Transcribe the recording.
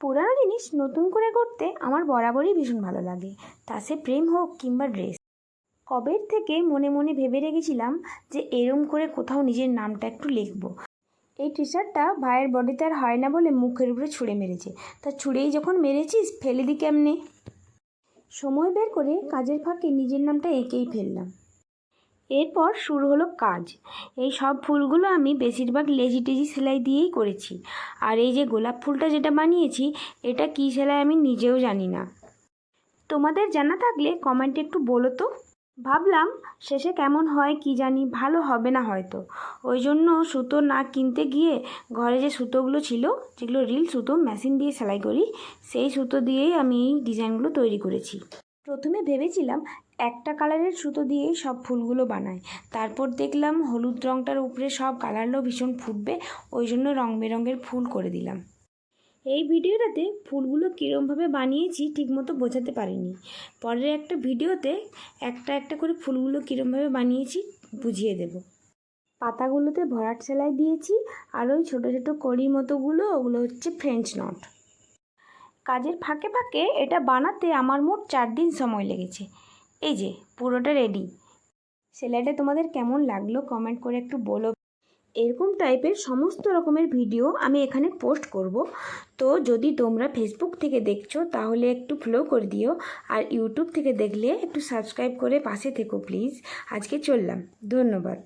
পুরানো জিনিস নতুন করে করতে আমার বরাবরই ভীষণ ভালো লাগে। তা সে প্রেম হোক কিংবা ড্রেস। কবের থেকে মনে মনে ভেবে রেখেছিলাম যে এরম করে কোথাও নিজের নামটা একটু লিখব। এই টি শার্টটা ভাইয়ের বডিতে আর হয় না বলে মুখের উপরে ছুঁড়ে মেরেছে। তা ছুঁড়েই যখন মেরেছিস, ফেলে দি কেমনে? সময় বের করে কাজের ফাঁকে নিজের নামটা এঁকেই ফেললাম। এরপর শুরু হলো কাজ। এই সব ফুলগুলো আমি বেশিরভাগ লেজি টেজি সেলাই দিয়েই করেছি। আর এই যে গোলাপ ফুলটা যেটা বানিয়েছি, এটা কী সেলাই আমি নিজেও জানি না। তোমাদের জানা থাকলে কমেন্টে একটু বলো তো। ভাবলাম শেষে কেমন হয় কি জানি, ভালো হবে না হয়তো। ওই জন্য সুতো না কিনতে গিয়ে ঘরে যে সুতোগুলো ছিল, যেগুলো রিল সুতো, মেশিন দিয়ে সেলাই করি, সেই সুতো দিয়েই আমি এই ডিজাইনগুলো তৈরি করেছি। প্রথমে ভেবেছিলাম একটা কালারের সুতো দিয়েই সব ফুলগুলো বানাই তারপর দেখলাম হলুদ রঙটার উপরে সব কালারগুলো ভীষণ ফুটবে, ওই জন্য রং বেরঙের ফুল করে দিলাম। এই ভিডিওটাতে ফুলগুলো কীরমভাবে বানিয়েছি ঠিকমতো বোঝাতে পারিনি। পরের একটা ভিডিওতে একটা একটা করে ফুলগুলো কীরমভাবে বানিয়েছি বুঝিয়ে দেব। পাতাগুলোতে ভরাট সেলাই দিয়েছি, আর ওই ছোটো ছোটো কড়ি মতোগুলো, ওগুলো হচ্ছে ফ্রেঞ্চ নট কাজের ফাঁকে ফাঁকে এটা বানাতে আমার মোট চার দিন সময় লেগেছে। এই যে, পুরোটা রেডি সেলাইটা তোমাদের কেমন লাগল কমেন্ট করে একটু বলো। এরকম টাইপের সমস্ত রকমের ভিডিও আমি এখানে পোস্ট করব। তো যদি তোমরা ফেসবুক থেকে দেখছ, তাহলে একটু ফলো করে দিও। আর ইউটিউব থেকে দেখলে একটু সাবস্ক্রাইব করে পাশে থেকো প্লিজ আজকে চললাম। ধন্যবাদ।